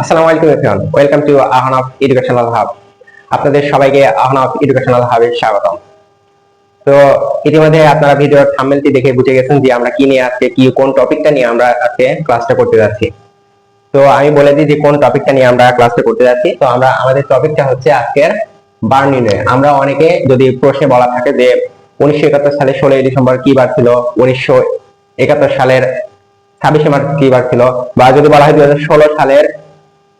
আসসালামু আলাইকুম everyone. Welcome to Ahnaf educational hub আপনাদের সবাইকে আহনাফ এডুকেশনাল হাবে স্বাগতম। তো ইতিমধ্যে আপনারা ভিডিওর থাম্বনেলটি দেখে বুঝে গেছেন যে আমরা কি নিয়ে আজকে, কি, কোন টপিকটা নিয়ে আমরা আজকে ক্লাসটা করতে যাচ্ছি। তো আমি বলে দিই যে কোন টপিকটা নিয়ে আমরা ক্লাসটা করতে যাচ্ছি। তো আমরা, আমাদের টপিকটা হচ্ছে আজকের বার নির্ণয় আমরা অনেকে যদি প্রশ্নে বলা থাকে যে উনিশশো একাত্তর সালে ষোলোই ডিসেম্বর কি বার ছিল, উনিশশো একাত্তর সালের ছাব্বিশে মার্চ কি বার ছিল, বা যদি বলা হয় দুই হাজার ষোলো সালের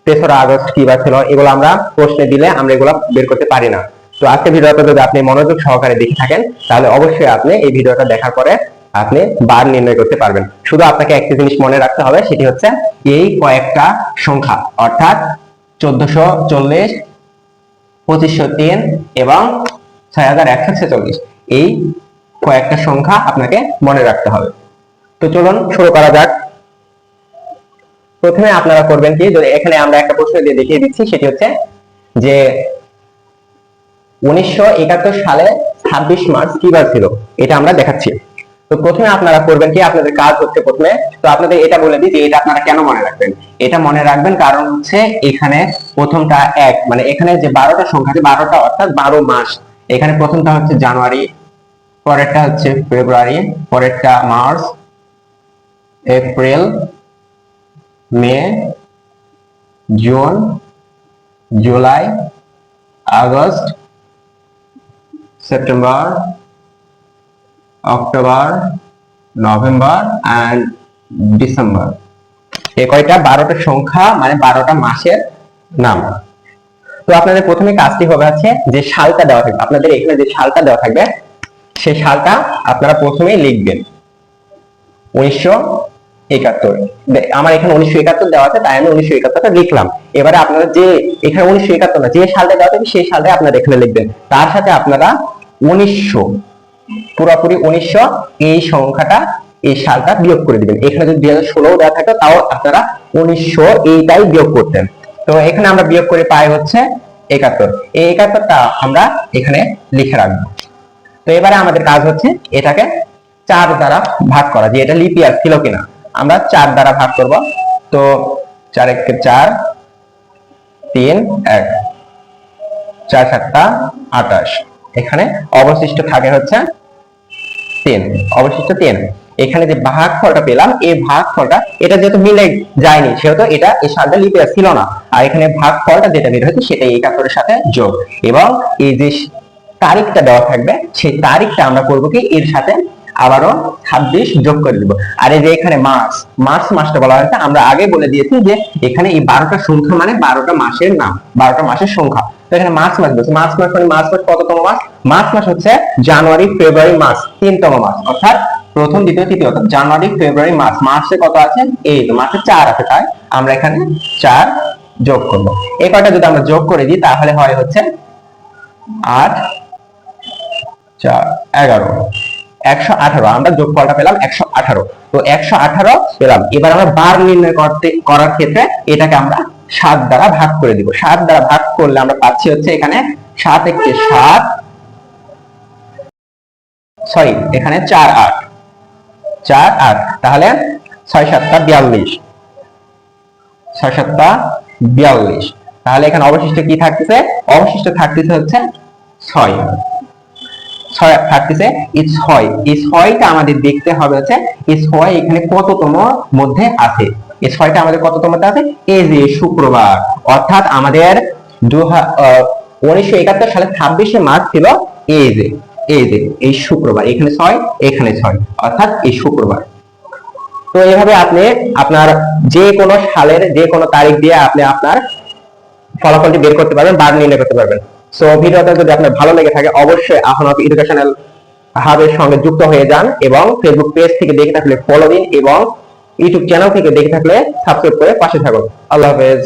তেসরা আগস্ট কি বার ছিল, এগুলো আমরা প্রশ্নে দিলে আমরা এগুলো বের করতে পারি না। তো আজকে ভিডিওটা যদি আপনি মনোযোগ সহকারে দেখে থাকেন, তাহলে অবশ্যই আপনি এই ভিডিওটা দেখার পরে আপনি বার নির্ণয় করতে পারবেন। শুধু আপনাকে একটা জিনিস মনে রাখতে হবে, সেটি হচ্ছে এই কয়েকটা সংখ্যা, অর্থাৎ চোদ্দশো চল্লিশ, পঁচিশশো তিন এবং ছয় হাজার একশো ছেচল্লিশ। এই কয়েকটা সংখ্যা আপনাকে মনে রাখতে হবে। তো চলুন শুরু করা যাক। প্রথমে আপনারা করবেন কি, যদি এখানে আমরা একটা প্রশ্ন দিয়ে দেখিয়ে দিচ্ছি, সেটি হচ্ছে যে উনিশশো একাত্তর সালে ছাব্বিশ মার্চ কি ছিল? এটা আমরা দেখাচ্ছি। তো প্রথমে আপনারা করবেন কি, আপনাদের কাজ হচ্ছে প্রথমে, তো আপনাদের এটা বলে দিই যে এটা আপনারা কেন মনে রাখবেন? এটা মনে রাখবেন কারণ হচ্ছে এখানে প্রথমটা এক মানে এখানে যে বারোটা সংখ্যা আছে, বারোটা অর্থাৎ বারো মাস। এখানে প্রথমটা হচ্ছে জানুয়ারি, পরেরটা হচ্ছে ফেব্রুয়ারি, পরেরটা March, April May, June, July August September, October, November and December. এই কয়টা? বারোটা সংখ্যা মানে বারোটা মাসের নাম। তো আপনাদের প্রথমে কাজটি হবে আছে যে সালটা দেওয়া থাকবে। আপনাদের এখানে যে সালটা দেওয়া থাকবে সেই সালটা আপনারা প্রথমেই লিখবেন। উনিশশো একাত্তর। আমার এখানে উনিশশো একাত্তর দেওয়া আছে, তাই আমি উনিশশো একাত্তরটা লিখলাম। এবারে আপনারা যে, এখানে উনিশশো একাত্তর না, যে সালটা দেওয়া থাকবে সেই সালটা আপনারা এখানে লিখবেন। তার সাথে আপনারা উনিশশো, পুরোপুরি উনিশশো, এই সংখ্যাটা, এই সালটা বিয়োগ করে দিবেন। এখানে যদি দুই হাজার ষোলো দেওয়া থাকতো তাও আপনারা উনিশশো এইটাই বিয়োগ করতেন। তো এখানে আমরা বিয়োগ করে পাই হচ্ছে একাত্তর। এই একাত্তরটা আমরা এখানে লিখে রাখব। তো এবারে আমাদের কাজ হচ্ছে এটাকে চার দ্বারা ভাগ করা, যে এটা লিপিয়ার ছিল কিনা। আমরা চার দ্বারা ভাগ করব। তো চার একে চার, তিন, এক। চার সাতটা আটাশ এখানে অবশিষ্ট থাকে হচ্ছে তিন। অবশিষ্ট তিন। এখানে যে ভাগ ফলটা পেলাম, এই ভাগ ফলটা এটা যেহেতু মিলে যায়নি, সেহেতু এটা এই সালটা লিপিয়ার ছিল না। আর এখানে ভাগ ফলটা যেটা বের হয়েছে সেটা এই একাত্তরের সাথে যোগ। এবং এই যে তারিখটা দেওয়া থাকবে, সেই তারিখটা আমরা করব কি? এর সাথে আবারও ছাব্বিশ যোগ করে দিব। আর এই যে এখানে মাস মার্চ মাসটা বলা হয়েছে, আমরা আগে বলে দিয়েছি যে এখানে এই বারোটা সংখ্যা মানে বারোটা মাসের নাম, বারোটা মাসের সংখ্যা। তো এখানে মার্চ মাস বলছে, মার্চ মাস মানে মার্চ মাস কততম মাস? মার্চ মাস হচ্ছে জানুয়ারি, ফেব্রুয়ারি মাস তিনতম মাস। অর্থাৎ প্রথম, দ্বিতীয়, তৃতীয়, অর্থাৎ জানুয়ারি, ফেব্রুয়ারি, মার্চ। মার্চে কত আছে? এই মার্চে চার আছে, তাই আমরা এখানে চার যোগ করব। এই কয়টা যদি আমরা যোগ করে দিই, তাহলে হয় হচ্ছে আট, চার, এগারো। একশো আঠারো, আমরা যোগফলটা পেলাম? একশো আঠারো। তো একশো আঠারো পেলাম। এবার আমরা বার নির্ণয় করতে, করার ক্ষেত্রে এটাকে আমরা সাত দ্বারা ভাগ করে দিব। সাত দ্বারা ভাগ করলে আমরা পাচ্ছি হচ্ছে এখানে সাত একটি সাত, সরি, এখানে চার আট। চার আট, তাহলে ছয় সাতটা বিয়াল্লিশ। ছয় সাতটা বিয়াল্লিশ। তাহলে এখানে অবশিষ্ট কি থাকতেছে? অবশিষ্ট থাকতেছে হচ্ছে ছয়। ছয় থাকতেছে এই ছয় এই ছয়টা আমাদের দেখতে হবে হচ্ছে এখানে কততম মধ্যে আছে। আমাদের আছে? যে শুক্রবার। অর্থাৎ আমাদের উনিশশো একাত্তর সালে ছাব্বিশে মার্চ ছিল যে, এই যে, এই শুক্রবার। এখানে ছয় এখানে ছয়। অর্থাৎ এই শুক্রবার। তো এভাবে আপনি আপনার যে কোনো সালের যে কোনো তারিখ দিয়ে আপনি আপনার ফলাফলটি বের করতে পারবেন বার নির্ণয় করতে পারবেন। সো ভিডিওটা যদি আপনার ভালো লেগে থাকে, অবশ্যই আহনক এডুকেশনাল হাবের সঙ্গে যুক্ত হয়ে যান এবং ফেসবুক পেজ থেকে দেখে থাকলে ফলো দিন এবং ইউটিউব চ্যানেল থেকে দেখে থাকলে সাবস্ক্রাইব করে পাশে থাকুন। আল্লাহ হাফেজ।